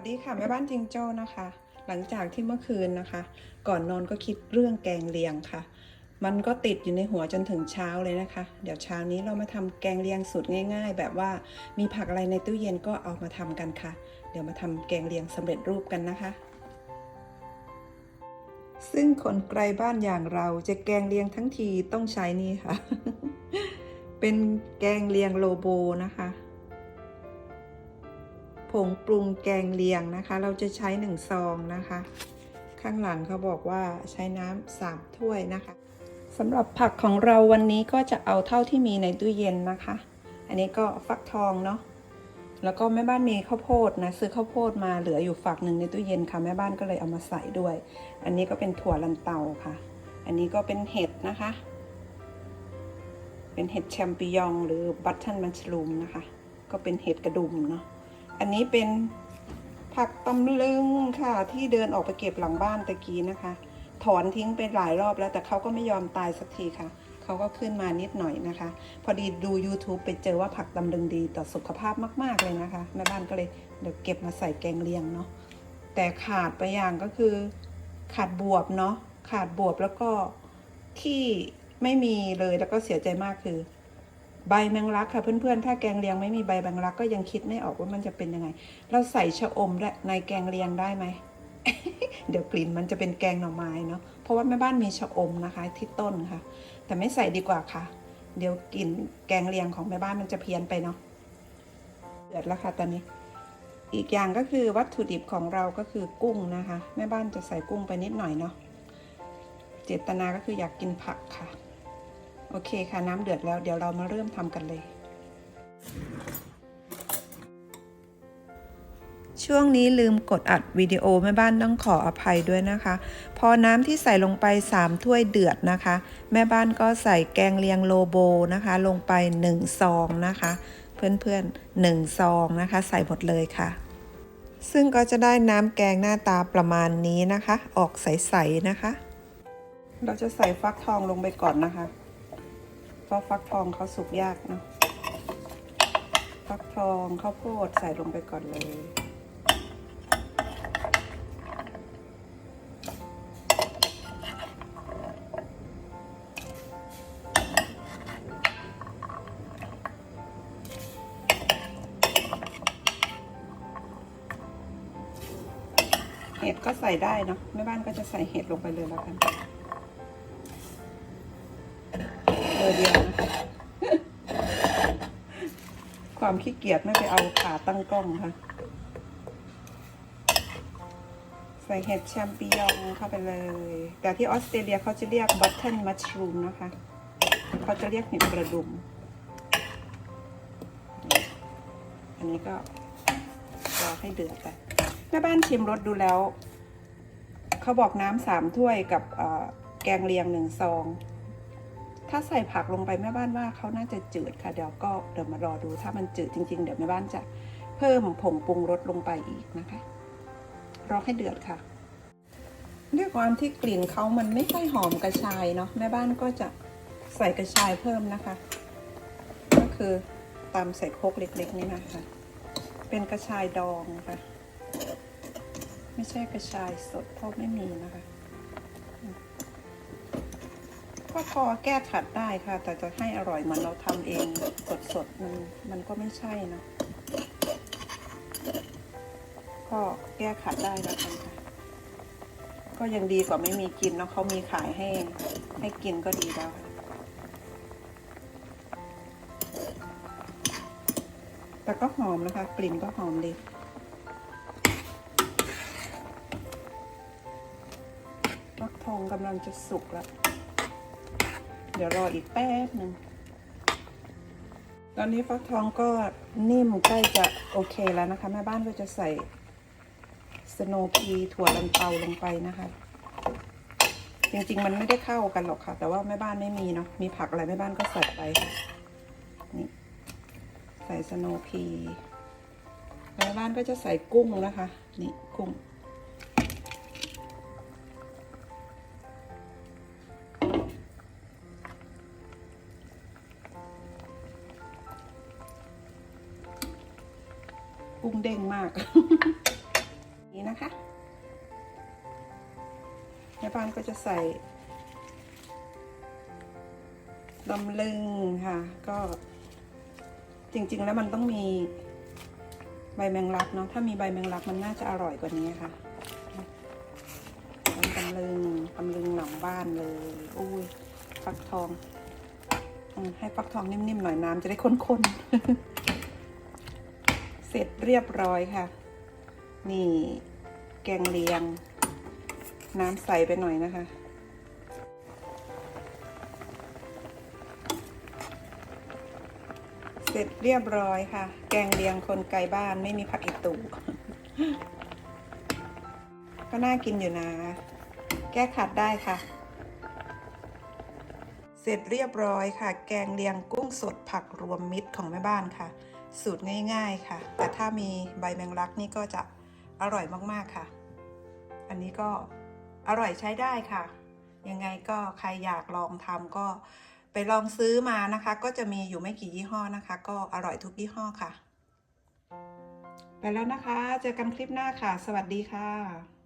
สดีค่ะแม่บ้านจิงโจ้นะคะ หลังจากที่เมื่อคืนนะคะ ก่อนนอนก็คิดเรื่องแกงเลียงค่ะ มันก็ติดอยู่ในหัวจนถึงเช้าเลยนะคะ เดี๋ยวเช้านี้เรามาทำแกงเลียงสูตรง่าย ๆ แบบว่ามีผักอะไรในตู้เย็นก็เอามาทำกันค่ะ เดี๋ยวมาทำแกงเลียงสำเร็จรูปกันนะคะ ซึ่งคนไกลบ้านอย่างเราจะแกงเลียงทั้งทีต้องใช้นี่ค่ะ เป็นแกงเลียงโลโบนะคะ ผงปรุงแกงเลียงนะคะ เราจะใช้หนึ่งซองนะคะ ข้างหลังเขาบอกว่าใช้น้ำสามถ้วยนะคะสำหรับผักของเราวันนี้ก็จะเอาเท่าที่มีในตู้เย็นนะคะ อันนี้ก็ฟักทองเนาะแล้วก็แม่บ้านมีข้าวโพดนะซื้อข้าวโพดมาเหลืออยู่ฝักหนึ่งในตู้เย็นค่ะแม่บ้านก็เลยเอามาใส่ด้วย อันนี้ก็เป็นถั่วลันเตาค่ะ อันนี้ก็เป็นเห็ดนะคะ เป็นเห็ดแชมปิญองหรือบัตเทิลมัชลูมนะคะ ก็เป็นเห็ดกระดุมเนาะ อันนี้เป็นผักตำลึงค่ะ ที่เดินออกไปเก็บหลังบ้านตะกี้นะคะ ถอนทิ้งไปหลายรอบแล้วแต่เขาก็ไม่ยอมตายสักทีค่ะเขาก็ขึ้นมานิดหน่อยนะคะ พอดีดู YouTube ไปเจอว่าผักตำลึงดีต่อสุขภาพมาก ๆ เลยนะคะแม่บ้านก็เลยเดี๋ยวเก็บมาใส่แกงเลียงเนาะแต่ขาดไปอย่างก็คือ ขาดบวบเนาะขาดบวบแล้วก็ที่ไม่มีเลยแล้วก็เสียใจมากคือ ใบแมงลักค่ะเพื่อนๆ ถ้าแกงเลียงไม่มีใบแมงลักก็ยังคิดไม่ออกว่ามันจะเป็นยังไง เราใส่ชะอมและในแกงเลียงได้ไหม เดี๋ยวกลิ่นมันจะเป็นแกงหน่อไม้เนาะ เพราะว่าแม่บ้านมีชะอมนะคะที่ต้นค่ะ แต่ไม่ใส่ดีกว่าค่ะ เดี๋ยวกลิ่นแกงเลียงของแม่บ้านมันจะเพี้ยนไปเนาะ เดือดแล้วค่ะตอนนี้ อีกอย่างก็คือวัตถุดิบของเราก็คือกุ้งนะคะ แม่บ้านจะใส่กุ้งไปนิดหน่อยเนาะ เจตนาก็คืออยากกินผักค่ะ โอเคค่ะน้ำเดือดแล้วเดี๋ยวเรามาเริ่มทำกันเลย ช่วงนี้ลืมกดอัดวิดีโอแม่บ้านต้องขออภัยด้วยนะคะ พอน้ำที่ใส่ลงไป 3 ถ้วยเดือดนะคะ แม่บ้านก็ใส่แกงเลียงโลโบนะคะ ลงไป 1 ซองนะคะ เพื่อนๆ1ซองนะคะ ใส่หมดเลยค่ะซึ่งก็จะได้น้ำแกงหน้าตาประมาณนี้นะคะ ออกใส ๆ นะคะ เราจะใส่ฟักทองลงไปก่อนนะคะ เพราะฟักทองเขาสุกยากเนาะฟักทองข้าวโพดใส่ลงไปก่อนเลย เห็ดก็ใส่ได้เนาะแม่บ้านก็จะใส่เห็ดลงไปเลยแล้วกัน เบอร์เดียวนะคะความขี้เกียจไม่ไปเอาขาตั้งกล้องค่ะ ใส่เห็ดแชมปิญองเข้าไปเลย แต่ที่ออสเตรเลียเขาจะเรียกบัตเทิลมัชรูมนะคะ เขาจะเรียกเห็ดกระดุม อันนี้ก็รอให้เดือดไปแม่บ้านชิมรสดูแล้ว เขาบอกน้ำสามถ้วยกับแกงเลียงหนึ่งซอง ถ้าใส่ผักลงไปแม่บ้านว่าเขาน่าจะจืดค่ะเดี๋ยวก็เดี๋ยวมารอดูถ้ามันจืดจริง ๆ เดี๋ยวแม่บ้านจะเพิ่มผงปรุงรสลงไปอีกนะคะ รอให้เดือดค่ะด้วยความที่กลิ่นเขามันไม่ค่อยหอมกระชายเนาะแม่บ้านก็จะใส่กระชายเพิ่มนะคะ ก็คือตามใส่โครกเล็กๆนี่นะคะ เป็นกระชายดองค่ะไม่ใช่กระชายสดเพราะไม่มีนะคะ ก็พอแก้ขัดได้ค่ะ แต่จะให้อร่อยเหมือนเราทำเองสดๆมันมันก็ไม่ใช่นะก็แก้ขัดได้แล้วกันค่ะ ก็ยังดีกว่าไม่มีกินเนาะเขามีขายให้ให้กินก็ดีแล้วค่ะแต่ก็หอมนะคะ กลิ่นก็หอมดีฟักทองกำลังจะสุกแล้ว ดี๋ยวรออีกแป๊บหนึ่งตอนนี้ฟักทองก็นิ่มใกล้จะโอเคแล้วนะคะ แม่บ้านก็จะใส่สโนพีถั่วลันเตาลงไปนะคะ จริงๆมันไม่ได้เข้ากันหรอกค่ะ แต่ว่าแม่บ้านไม่มีเนาะมีผักอะไรแม่บ้านก็ใส่ไปนี่ใส่สโนพีแม่บ้านก็จะใส่กุ้งนะคะ นี่กุ้งุ้งเด้งมาก นี่นะคะแม่บ้านก็จะใส่ลำลึงค่ะ ก็จริง ๆ แล้วมันต้องมีใบแมงลักเนาะถ้ามีใบแมงลักมันน่าจะอร่อยกว่านี้ค่ะตำลึงตำลึงหนังบ้านเลยอุ้ยฟักทองให้ฟักทองนิ่มๆหน่อยน้ำจะได้ข้นๆ เสร็จเรียบร้อยค่ะ นี่ แกงเลียง น้ำใสไปหน่อยนะคะ เสร็จเรียบร้อยค่ะ แกงเลียงคนไกลบ้านไม่มีผักอีตูก็น่ากินอยู่นะ แก้ขัดได้ค่ะ เสร็จเรียบร้อยค่ะ แกงเลียงกุ้งสดผักรวมมิตรของแม่บ้านค่ะ สูตรง่ายๆค่ะ แต่ถ้ามีใบแมงลักนี่ก็จะอร่อยมากๆค่ะ อันนี้ก็อร่อยใช้ได้ค่ะ ยังไงก็ใครอยากลองทำก็ไปลองซื้อมานะคะ ก็จะมีอยู่ไม่กี่ยี่ห้อนะคะ ก็อร่อยทุกยี่ห้อค่ะ ไปแล้วนะคะ เจอกันคลิปหน้าค่ะ สวัสดีค่ะ